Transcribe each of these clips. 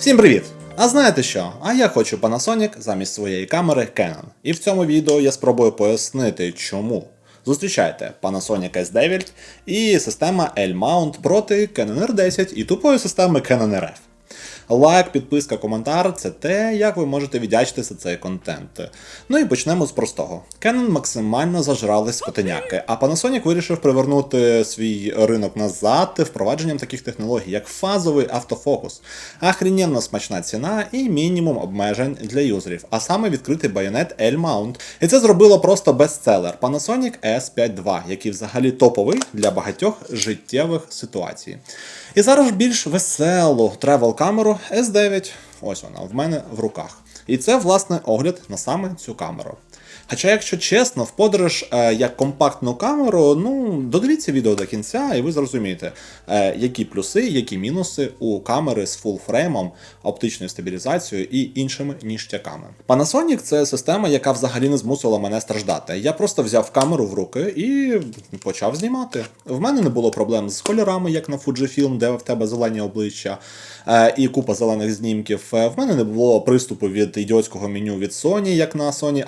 Всім привіт! А знаєте що? А я хочу Panasonic замість своєї камери Canon. І в цьому відео я спробую пояснити, чому. Зустрічайте Panasonic S9 і система L-Mount проти Canon R10 і тупої системи Canon RF. Лайк, підписка, коментар це те, як ви можете віддячити за цей контент. Ну і почнемо з простого. Canon максимально зажрались котеняки, а Panasonic вирішив привернути свій ринок назад впровадженням таких технологій, як фазовий автофокус, охрененно смачна ціна і мінімум обмежень для юзерів, а саме відкритий байонет L-Mount. І це зробило просто бестселер Panasonic S5 II, який взагалі топовий для багатьох життєвих ситуацій. І зараз більш веселу тревел камеру S9. Ось вона в мене в руках. І це, власне, огляд на саме цю камеру. Хоча, якщо чесно, в подорож е, як компактну камеру, ну, додивіться відео до кінця, і ви зрозумієте, е, які плюси, які мінуси у камери з фулфреймом, оптичною стабілізацією і іншими ніштяками. Panasonic це система, яка взагалі не змусила мене страждати. Я просто взяв камеру в руки і почав знімати. В мене не було проблем з кольорами, як на Fujifilm, де в тебе зелені обличчя е, і купа зелених знімків. В мене не було приступу від ідіотського меню від Sony, як на Sony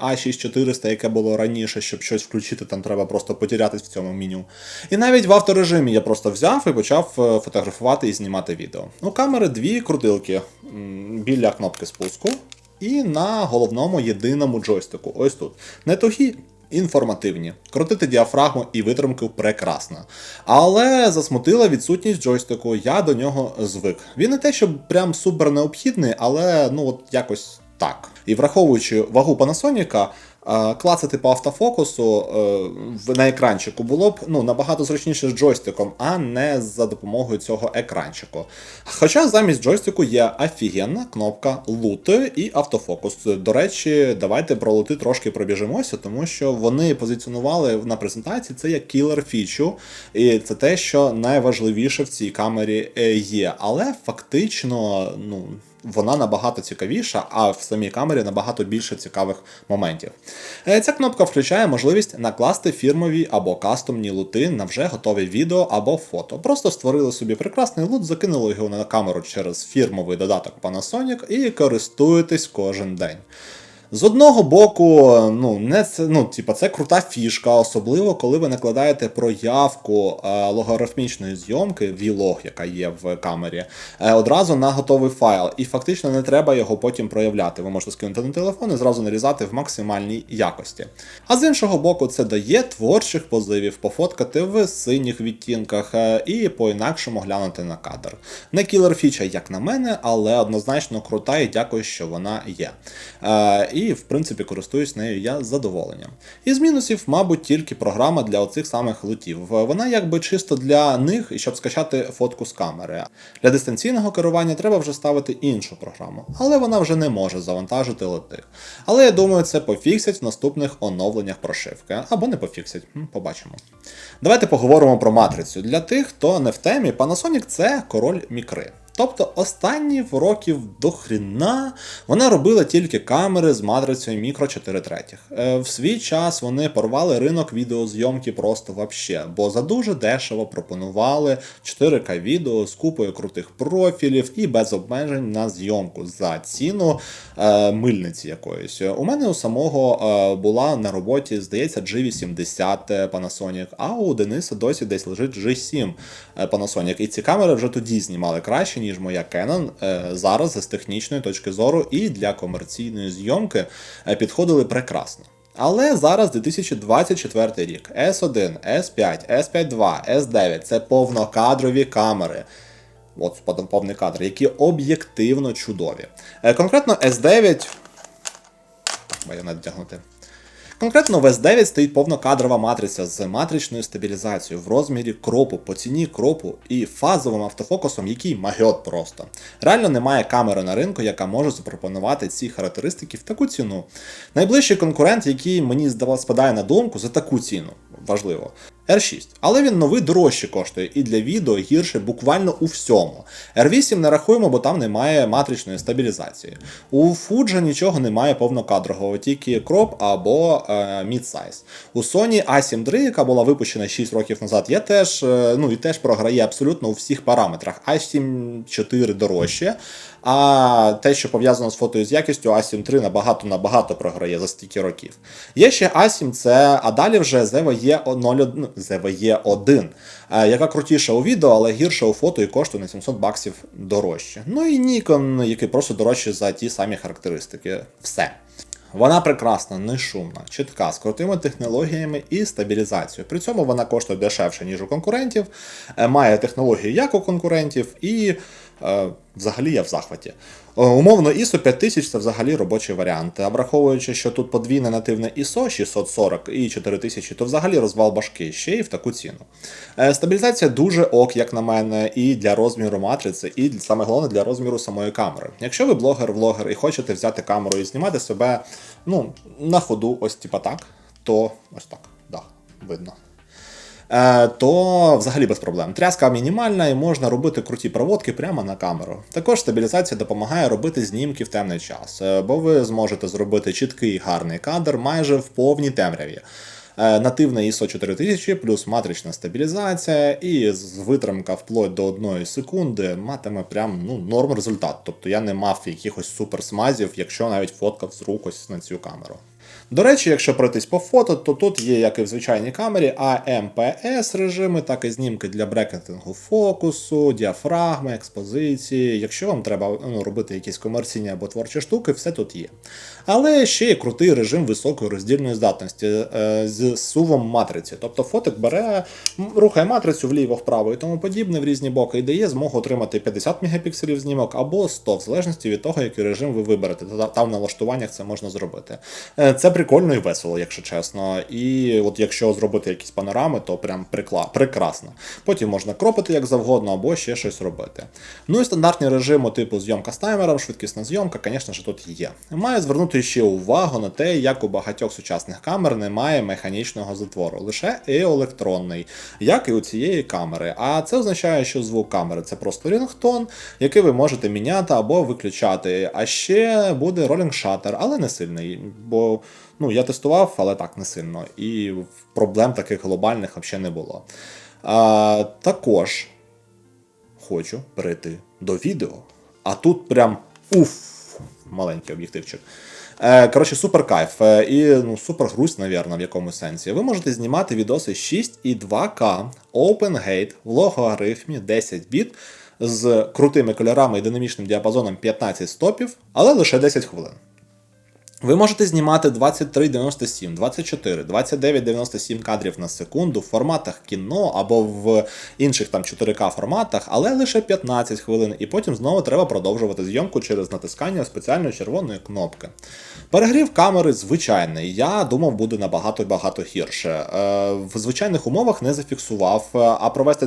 A6400, яке було раніше, щоб щось включити, там треба просто потерятись в цьому меню. І навіть в авторежимі я просто взяв і почав е, фотографувати і знімати відео. У камери дві крутилки біля кнопки спуску і на головному єдиному джойстику. Ось тут. Не тугі, інформативні. Крутити діафрагму і витримку прекрасно. Але засмутила відсутність джойстику, я до нього звик. Він не те, що прям супер необхідний, але ну от якось так. І враховуючи вагу е, клацати по автофокусу е, на екранчику було б ну, набагато зручніше з джойстиком, а не за допомогою цього екранчику. Хоча замість джойстику є офігенна кнопка лути і автофокус. До речі, давайте про лути трошки пробіжимося, тому що вони позиціонували на презентації це як кілер фічу, і це те, що найважливіше в цій камері е, є. Але фактично, ну. Вона набагато цікавіша, а в самій камері набагато більше цікавих моментів. Е, Ця кнопка включає можливість накласти фірмові або кастомні лути на вже готове відео або фото. Просто створили собі прекрасний лут, закинули його на камеру через фірмовий додаток Panasonic і користуєтесь кожен день. З одного боку, ну, не це, ну, типа, це крута фішка, особливо коли ви накладаєте проявку е, логарифмічної зйомки, vlog, яка є в камері, е, одразу на готовий файл. І фактично не треба його потім проявляти. Ви можете скинути на телефон і зразу нарізати в максимальній якості. А з іншого боку, це дає творчих позивів пофоткати в синіх відтінках е, і по-інакшому глянути на кадр. Не кілер фіча, як на мене, але однозначно крута і дякую, що вона є. Е, і, в принципі, користуюсь нею я з задоволенням. Із мінусів, мабуть, тільки програма для оцих самих лутів. Вона якби чисто для них, щоб скачати фотку з камери. Для дистанційного керування треба вже ставити іншу програму, але вона вже не може завантажити лоти. Але я думаю, це пофіксять в наступних оновленнях прошивки. Або не пофіксять, побачимо. Давайте поговоримо про матрицю. Для тих, хто не в темі, Panasonic це король мікри. Тобто останні років до хріна вона робила тільки камери з матрицею мікро 4 третіх. Е, В свій час вони порвали ринок відеозйомки просто вообще, бо за дуже дешево пропонували 4К відео з купою крутих профілів і без обмежень на зйомку за ціну е, мильниці якоїсь. У мене у самого е, була на роботі, здається, G80 Panasonic, а у Дениса досі десь лежить G7 е, Panasonic. І ці камери вже тоді знімали краще, ніж моя Canon. Е, Зараз з технічної точки зору і для комерційної зйомки е, підходили прекрасно. Але зараз 2024 рік. S1, S5, S5 II, S9 це повнокадрові камери. От повний кадр, які об'єктивно чудові. Е, Конкретно S9. Байонет вдягнути. Конкретно в S9 стоїть повнокадрова матриця з матричною стабілізацією в розмірі кропу, по ціні кропу і фазовим автофокусом, який магіот просто. Реально немає камери на ринку, яка може запропонувати ці характеристики в таку ціну. Найближчий конкурент, який мені спадає на думку за таку ціну, важливо. R6, але він новий дорожче коштує і для відео гірше буквально у всьому. R8 не рахуємо, бо там немає матричної стабілізації. У Fuji нічого немає повнокадрового, тільки кроп або е, mid-size. У Sony A7 III, яка була випущена 6 років назад, є теж, е, ну, і теж програє абсолютно у всіх параметрах. A7 IV дорожче. А те, що пов'язано з фото і з якістю, A7 III набагато набагато програє за стільки років. Є ще A7 c а далі вже ZVE 01, ну, ZVE 1, е, яка крутіша у відео, але гірша у фото і коштує на 700 баксів дорожче. Ну і Nikon, який просто дорожче за ті самі характеристики. Все. Вона прекрасна, не шумна, чітка, з крутими технологіями і стабілізацією. При цьому вона коштує дешевше, ніж у конкурентів, е, має технології як у конкурентів, і взагалі я в захваті. Е, Умовно, ISO 5000 це взагалі робочий варіант. А враховуючи, що тут подвійне нативне ISO 640 і 4000, то взагалі розвал башки ще й в таку ціну. Е, Стабілізація дуже ок, як на мене, і для розміру матриці, і саме головне для розміру самої камери. Якщо ви блогер-влогер і хочете взяти камеру і знімати себе ну, на ходу, ось типа так, то ось так, да, видно. Е, то взагалі без проблем. Тряска мінімальна і можна робити круті проводки прямо на камеру. Також стабілізація допомагає робити знімки в темний час, е, бо ви зможете зробити чіткий гарний кадр майже в повній темряві. Е, Нативна ISO 4000 плюс матрична стабілізація і з витримка вплоть до 1 секунди матиме прям ну, норм результат. Тобто я не мав якихось суперсмазів, якщо навіть фоткав з рук на цю камеру. До речі, якщо пройтись по фото, то тут є як і в звичайній камері AMPS режими, так і знімки для брекетингу фокусу, діафрагми, експозиції. Якщо вам треба ну, робити якісь комерційні або творчі штуки, все тут є. Але ще є крутий режим високої роздільної здатності е, з сувом матриці. Тобто фотик бере, рухає матрицю вліво-вправо і тому подібне в різні боки і дає змогу отримати 50 мегапікселів знімок або 100, в залежності від того, який режим ви виберете. Та- Там в налаштуваннях це можна зробити. Е, Це прикольно і весело, якщо чесно. І от якщо зробити якісь панорами, то прям прикла... прекрасно. Потім можна кропити як завгодно, або ще щось робити. Ну і стандартні режими, типу зйомка з таймером, швидкісна зйомка, звісно ж, тут є. Маю звернути ще увагу на те, як у багатьох сучасних камер немає механічного затвору, лише електронний, як і у цієї камери. А це означає, що звук камери це просто рінгтон, який ви можете міняти або виключати. А ще буде ролінг шатер, але не сильний. Бо ну, я тестував, але так не сильно. І проблем таких глобальних взагалі не було. А, також хочу перейти до відео. А тут прям уф, маленький об'єктивчик. Е, Коротше, супер кайф. Е, І ну, супер грусть, навірно, в якомусь сенсі. Ви можете знімати відоси 6 і 2К, Open Gate в логарифмі 10 біт з крутими кольорами і динамічним діапазоном 15 стопів, але лише 10 хвилин. Ви можете знімати 2397, 24, 2997 кадрів на секунду в форматах кіно або в інших там 4К форматах, але лише 15 хвилин, і потім знову треба продовжувати зйомку через натискання спеціальної червоної кнопки. Перегрів камери звичайний. Я думав, буде набагато багато гірше. Е, в звичайних умовах не зафіксував, е, а провести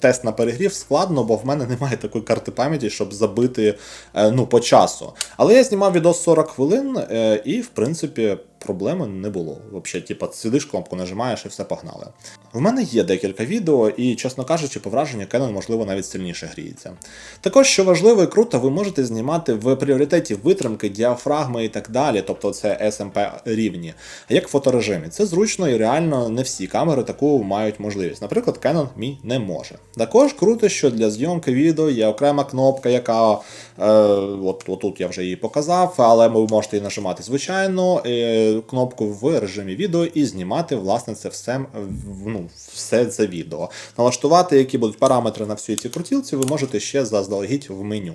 тест на перегрів складно, бо в мене немає такої карти пам'яті, щоб забити е, ну, по часу. Але я знімав відос 40 хвилин, і в принципі. Проблеми не було. Взагалі, типа, сидиш, кнопку нажимаєш і все погнали. В мене є декілька відео, і, чесно кажучи, по враженню Canon, можливо, навіть сильніше гріється. Також, що важливо і круто, ви можете знімати в пріоритеті витримки, діафрагми і так далі, тобто це SMP рівні, як в фоторежимі. Це зручно і реально не всі камери таку мають можливість. Наприклад, Canon мій не може. Також круто, що для зйомки відео є окрема кнопка, яка е, от, отут я вже її показав, але ви можете її нажимати звичайно. Е, кнопку в режимі відео і знімати власне це все, ну, все це відео. Налаштувати, які будуть параметри на всій цій крутілці, ви можете ще заздалегідь в меню.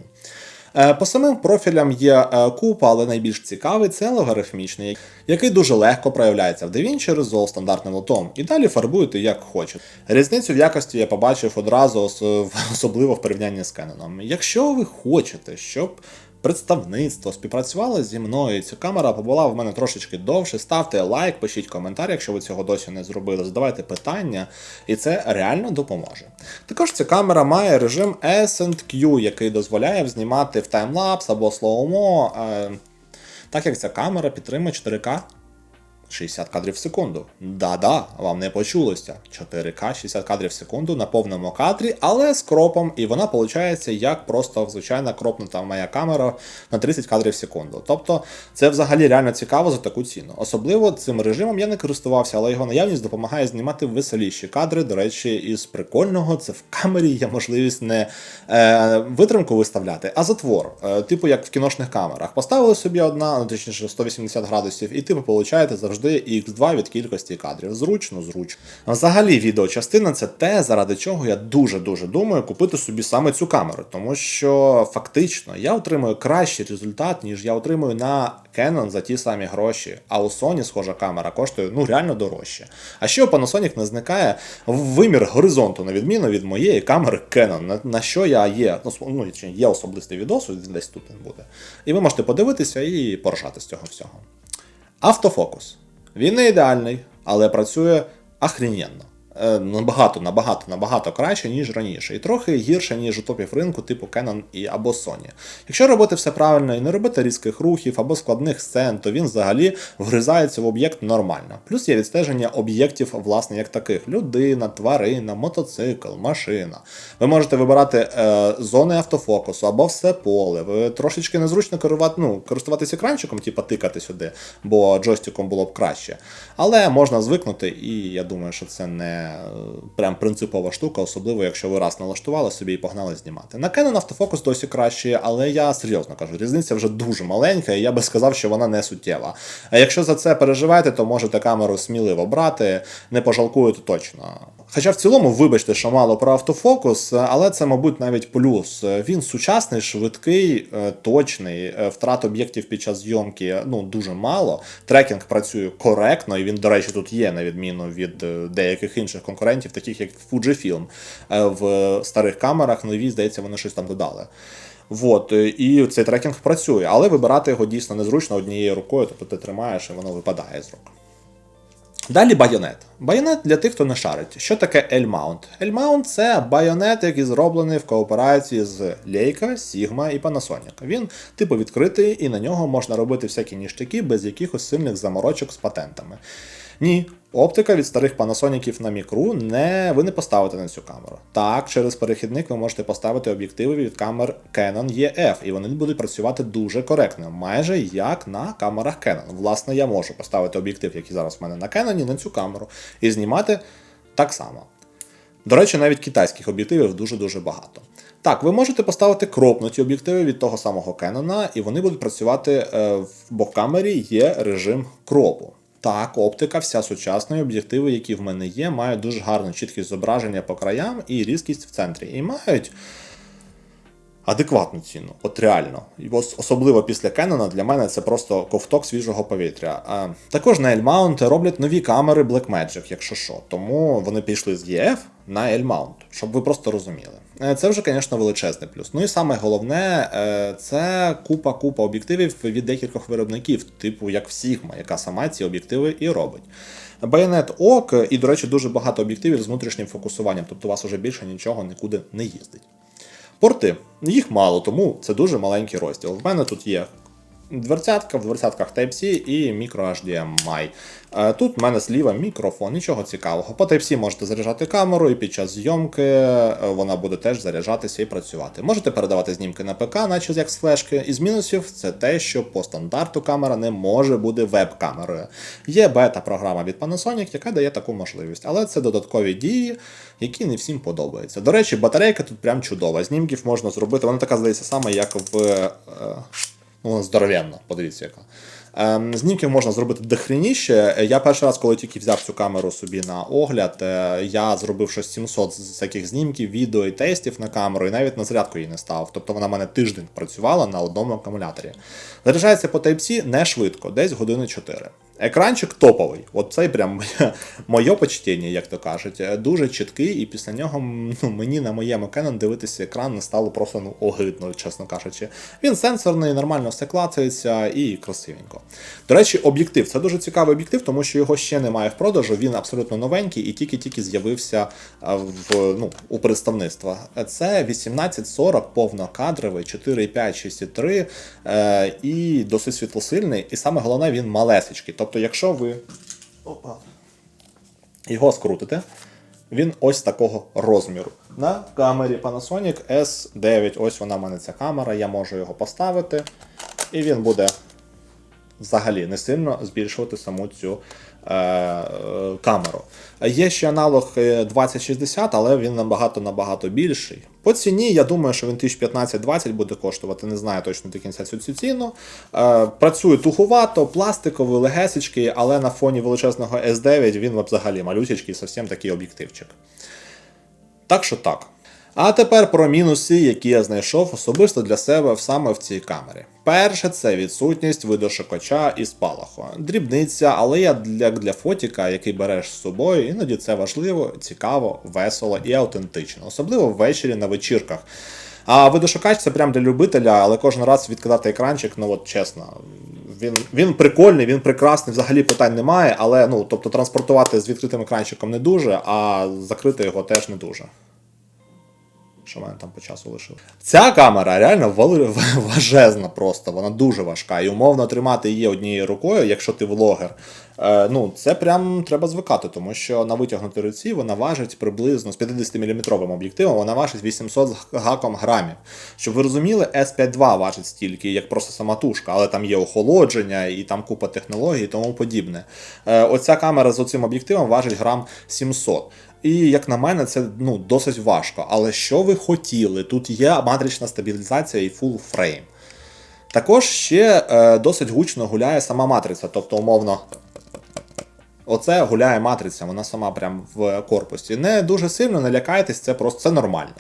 Е, По самим профілям є е, купа, але найбільш цікавий це логарифмічний, який дуже легко проявляється в DaVinci Resolve стандартним лотом, і далі фарбуєте як хочете. Різницю в якості я побачив одразу, особливо в порівнянні з Canon. Якщо ви хочете, щоб представництво співпрацювало зі мною. Ця камера побула в мене трошечки довше. Ставте лайк, пишіть коментар, якщо ви цього досі не зробили. Задавайте питання, і це реально допоможе. Також ця камера має режим S&Q, який дозволяє знімати в таймлапс або слоумо, е, так як ця камера підтримує 4К 60 кадрів в секунду. Да-да, вам не почулося. 4К 60 кадрів в секунду на повному кадрі, але з кропом, і вона виходить як просто звичайна кропнута моя камера на 30 кадрів в секунду. Тобто це взагалі реально цікаво за таку ціну. Особливо цим режимом я не користувався, але його наявність допомагає знімати веселіші кадри. До речі, із прикольного це в камері є можливість не е, витримку виставляти, а затвор. Е, типу як в кіношних камерах. Поставили собі одна, ну точніше 180 градусів, і типу получаєте завжди X2 від кількості кадрів. Зручно, зручно. Взагалі, відеочастина це те, заради чого я дуже-дуже думаю купити собі саме цю камеру, тому що фактично я отримую кращий результат, ніж я отримую на Canon за ті самі гроші. А у Sony схожа камера коштує ну реально дорожче. А ще у Panasonic не зникає вимір горизонту, на відміну від моєї камери Canon, на, що я є. Ну, ну є особистий відос, десь тут він буде. І ви можете подивитися і поржати з цього всього. Автофокус. Він не ідеальний, але працює ахрененно. Е, Набагато, набагато, набагато краще, ніж раніше, і трохи гірше, ніж у топів ринку, типу Canon і або Sony. Якщо робити все правильно і не робити різких рухів або складних сцен, то він взагалі вгризається в об'єкт нормально. Плюс є відстеження об'єктів, власне, як таких: людина, тварина, мотоцикл, машина. Ви можете вибирати е, зони автофокусу або все поле. Ви трошечки незручно керувати, ну, користуватися екранчиком, типу тикати сюди, бо джойстиком було б краще. Але можна звикнути, і я думаю, що це не прям принципова штука, особливо якщо ви раз налаштували собі і погнали знімати. На Canon автофокус досі краще, але я серйозно кажу, різниця вже дуже маленька, і я би сказав, що вона не суттєва. А якщо за це переживаєте, то можете камеру сміливо брати, не пожалкуєте точно. Хоча в цілому, вибачте, що мало про автофокус, але це, мабуть, навіть плюс. Він сучасний, швидкий, е, точний, е, втрат об'єктів під час зйомки ну дуже мало. Трекінг працює коректно, і він, до речі, тут є, на відміну від е, деяких інших конкурентів, таких як Fujifilm. Е, В старих камерах нові, здається, вони щось там додали. Вот, е, і цей трекінг працює, але вибирати його дійсно незручно однією рукою, тобто ти тримаєш і воно випадає з рук. Далі байонет. Байонет для тих, хто не шарить. Що таке L-Mount? L-Mount – це байонет, який зроблений в кооперації з Leica, Sigma і Panasonic. Він типу відкритий, і на нього можна робити всякі ніштяки без якихось сильних заморочок з патентами. Ні, оптика від старих панасоніків на мікру не ви не поставите на цю камеру. Так, через перехідник ви можете поставити об'єктиви від камер Canon EF, і вони будуть працювати дуже коректно, майже як на камерах Canon. Власне, я можу поставити об'єктив, який зараз в мене на Canon, на цю камеру, і знімати так само. До речі, навіть китайських об'єктивів дуже-дуже багато. Так, ви можете поставити кропнуті об'єктиви від того самого Canon, і вони будуть працювати, е, в- бо в камері є режим кропу. Так, оптика, вся сучасна, і об'єктиви, які в мене є, мають дуже гарну чіткість зображення по краям і різкість в центрі. І мають адекватну ціну, от реально. І особливо після Canon для мене це просто ковток свіжого повітря. А, також на L-Mount роблять нові камери Blackmagic, якщо що. Тому вони пішли з EF на L-Mount, щоб ви просто розуміли. Е, Це вже, звісно, величезний плюс. Ну і саме головне, е, це купа-купа об'єктивів від декількох виробників, типу як в Sigma, яка сама ці об'єктиви і робить. Байонет ок, і, до речі, дуже багато об'єктивів з внутрішнім фокусуванням, тобто у вас вже більше нічого нікуди не їздить. Порти. Їх мало, тому це дуже маленький розділ. В мене тут є дверцятка, в дверцятках Type-C і мікро HDMI. Е, Тут в мене зліва мікрофон, нічого цікавого. По Type-C можете заряджати камеру, і під час зйомки е, вона буде теж заряджатися і працювати. Можете передавати знімки на ПК, наче як з флешки. Із мінусів це те, що по стандарту камера не може бути веб-камерою. Є бета-програма від Panasonic, яка дає таку можливість, але це додаткові дії, які не всім подобаються. До речі, батарейка тут прям чудова. Знімків можна зробити. Вона така здається саме, як в. Е, Ну, вона подивіться яка. Ем, знімків можна зробити дохреніще. Я перший раз, коли тільки взяв цю камеру собі на огляд, е, я зробив щось 700 з знімків, відео і тестів на камеру, і навіть на зарядку її не став. Тобто вона в мене тиждень працювала на одному акумуляторі. Заряджається по Type-C не швидко, десь години 4. Екранчик топовий. От цей прям моє, почтення, як то кажуть. Е, Дуже чіткий, і після нього ну, мені на моєму Canon дивитися екран не стало просто ну, огидно, чесно кажучи. Він сенсорний, нормально все клацається і красивенько. До речі, об'єктив. Це дуже цікавий об'єктив, тому що його ще немає в продажу. Він абсолютно новенький і тільки-тільки з'явився в, ну, у представництва. Це 1840 повнокадровий, 4,5, 6,3 е, і досить світлосильний. І саме головне, він малесечкий. Тобто якщо ви опа, його скрутите, він ось такого розміру. На камері Panasonic S9. Ось вона в мене ця камера, я можу його поставити, і він буде взагалі не сильно збільшувати саму цю камеру. Є ще аналог е, 2060, але він набагато набагато більший. По ціні, я думаю, що він 1015-20 буде коштувати, не знаю точно до кінця цю цю ціну. Е, працює тухувато, пластиковий, легесечкий, але на фоні величезного S9 він взагалі малюсечкий, зовсім такий об'єктивчик. Так що так. А тепер про мінуси, які я знайшов особисто для себе саме в цій камері. Перше, це відсутність видошукача і спалаху. Дрібниця, але я для, для фотіка, який береш з собою, іноді це важливо, цікаво, весело і автентично, особливо ввечері на вечірках. А видошукач це прям для любителя, але кожен раз відкидати екранчик, ну от чесно, він, він прикольний, він прекрасний, взагалі питань немає, але ну, тобто транспортувати з відкритим екранчиком не дуже, а закрити його теж не дуже. Що в мене там по часу лишив. Ця камера реально важезна просто, вона дуже важка. І умовно тримати її однією рукою, якщо ти влогер. Е, ну, це прям треба звикати, тому що на витягнутій руці вона важить приблизно з 50-мм об'єктивом, вона важить 800 з гаком грамів. Щоб ви розуміли, S52 важить стільки, як просто сама тушка, але там є охолодження і там купа технологій і тому подібне. Е, оця камера з оцим об'єктивом важить грам 700. І як на мене, це ну досить важко. Але що ви хотіли? Тут є матрична стабілізація і full frame. Також ще е, досить гучно гуляє сама матриця, тобто, умовно. Оце гуляє матриця, вона сама прям в корпусі. Не дуже сильно не лякайтесь, це просто це нормально.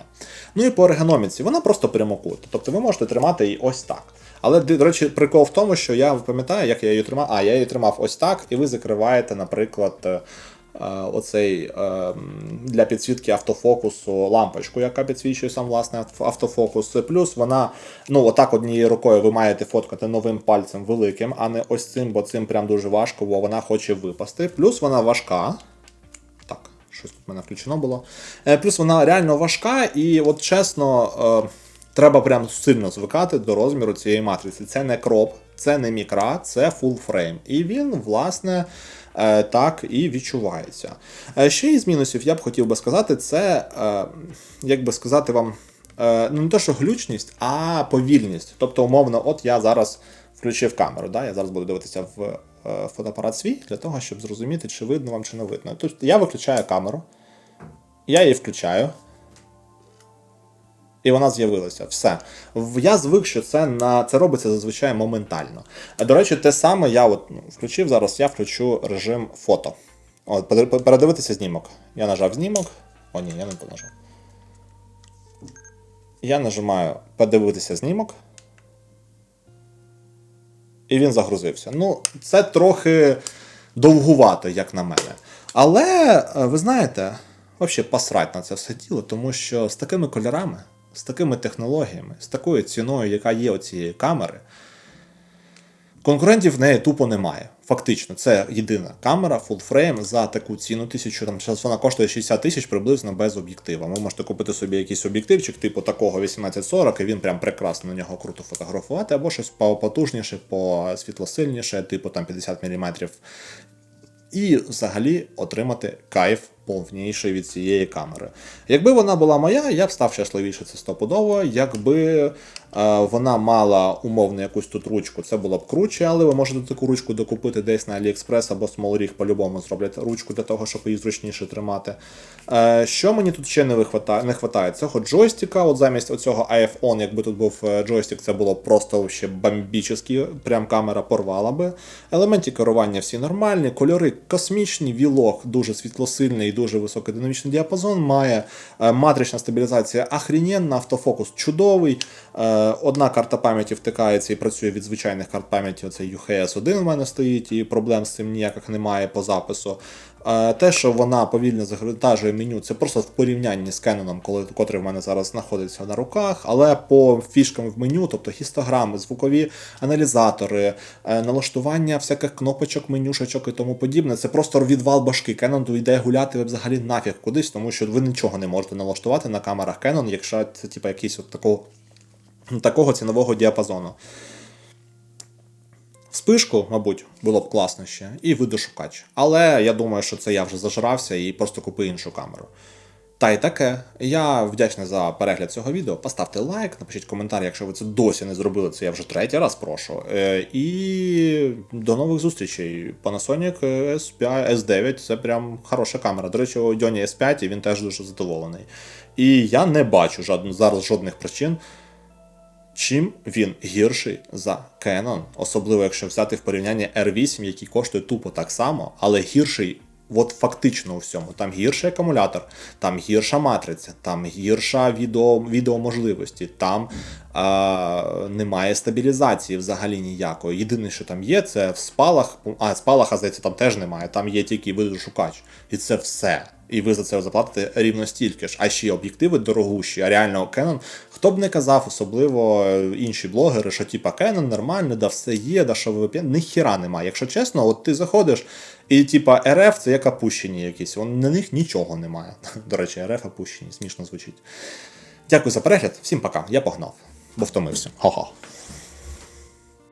Ну і по ергономіці, вона просто прямокутна. Тобто ви можете тримати її ось так. Але, до речі, прикол в тому, що я пам'ятаю, як я її тримав. А, я її тримав ось так, і ви закриваєте, наприклад, е, оцей е, для підсвітки автофокусу лампочку, яка підсвічує сам власне авт- автофокус. Плюс вона, ну, отак однією рукою ви маєте фоткати новим пальцем великим, а не ось цим, бо цим прям дуже важко, бо вона хоче випасти. Плюс вона важка. Так, щось тут в мене включено було. Е, Плюс вона реально важка, і от чесно, е, треба прям сильно звикати до розміру цієї матриці. Це не кроп, це не мікра, це frame. І він, власне, е, так і відчувається. Е, Ще із мінусів я б хотів би сказати, це, е, як би сказати вам, е, ну не то, що глючність, а повільність. Тобто, умовно, от я зараз включив камеру, да? я зараз буду дивитися в е, фотоапарат свій для того, щоб зрозуміти, чи видно вам, чи не видно. Тобто я виключаю камеру, я її включаю. І вона з'явилася. Все. Я звик, що це на це робиться зазвичай моментально. До речі, те саме я от ну, включив зараз, я включу режим фото. От, передивитися знімок. Я нажав знімок. О, ні, я не нажав. Я нажимаю подивитися знімок. І він загрузився. Ну, це трохи довгувато, як на мене. Але, е, ви знаєте, взагалі посрать на це все діло, тому що з такими кольорами, з такими технологіями, з такою ціною, яка є у цієї камери, конкурентів в неї тупо немає. Фактично, це єдина камера full frame за таку ціну тисячу. Там зараз вона коштує 60 тисяч приблизно без об'єктива. Ви можете купити собі якийсь об'єктивчик, типу такого 1840, і він прям прекрасно на нього круто фотографувати, або щось потужніше, посвітлосильніше, типу там 50 мм. І взагалі отримати кайф повніший від цієї камери. Якби вона була моя, я б став щасливіше, це стопудово. Якби е, вона мала умовно якусь тут ручку, це було б круче, але ви можете таку ручку докупити десь на AliExpress або Small Rig по-любому зроблять ручку для того, щоб її зручніше тримати. Е, що мені тут ще не вихватає, не хватає? Цього джойстика, от замість оцього iPhone, якби тут був е, джойстик, це було просто ще бомбічно, прям камера порвала би. Елементи керування всі нормальні, кольори космічні, вілок дуже світлосильний і дуже високий динамічний діапазон має. Е, Матрична стабілізація ахрінєнна, автофокус чудовий. Е, Одна карта пам'яті втикається і працює від звичайних карт пам'яті. Оце UHS 1 у мене стоїть, і проблем з цим ніяких немає по запису. Е, Те, що вона повільно загрунтажує меню, це просто в порівнянні з Canon, коли котрий в мене зараз знаходиться на руках. Але по фішкам в меню, тобто хістограми, звукові аналізатори, е, налаштування всяких кнопочок, менюшечок і тому подібне, це просто відвал башки. Canon йде гуляти ви взагалі нафіг кудись, тому що ви нічого не можете налаштувати на камерах Canon, якщо це типу, якийсь от такого, такого цінового діапазону. Вспишку, мабуть, було б класно ще, і видошукач. Але я думаю, що це я вже зажрався і просто купив іншу камеру. Та й таке. Я вдячний за перегляд цього відео. Поставте лайк, напишіть коментар, якщо ви це досі не зробили, це я вже третій раз прошу. Е, і до нових зустрічей. Panasonic S5, S9 це прям хороша камера. До речі, у Дьоні S5 і він теж дуже задоволений. І я не бачу жодн- зараз жодних причин. Чим він гірший за Canon, особливо якщо взяти в порівнянні R8, який коштує тупо так само, але гірший от фактично у всьому. Там гірший акумулятор, там гірша матриця, там гірша відео, відеоможливості, там а, немає стабілізації взагалі ніякої. Єдине, що там є, це в спалах. А, спалаха, здається, там теж немає, там є тільки видошукач. І це все. І ви за це заплатите рівно стільки ж. А ще й об'єктиви дорогущі, а реально Canon, хто б не казав, особливо е, інші блогери, що типа Canon нормально, да все є, да що VPN, ніхіра немає. Якщо чесно, от ти заходиш, і типа RF це як опущені якісь, вон, на них нічого немає. До речі, RF опущені, смішно звучить. Дякую за перегляд, всім пока, я погнав, бо втомився. Ха-ха.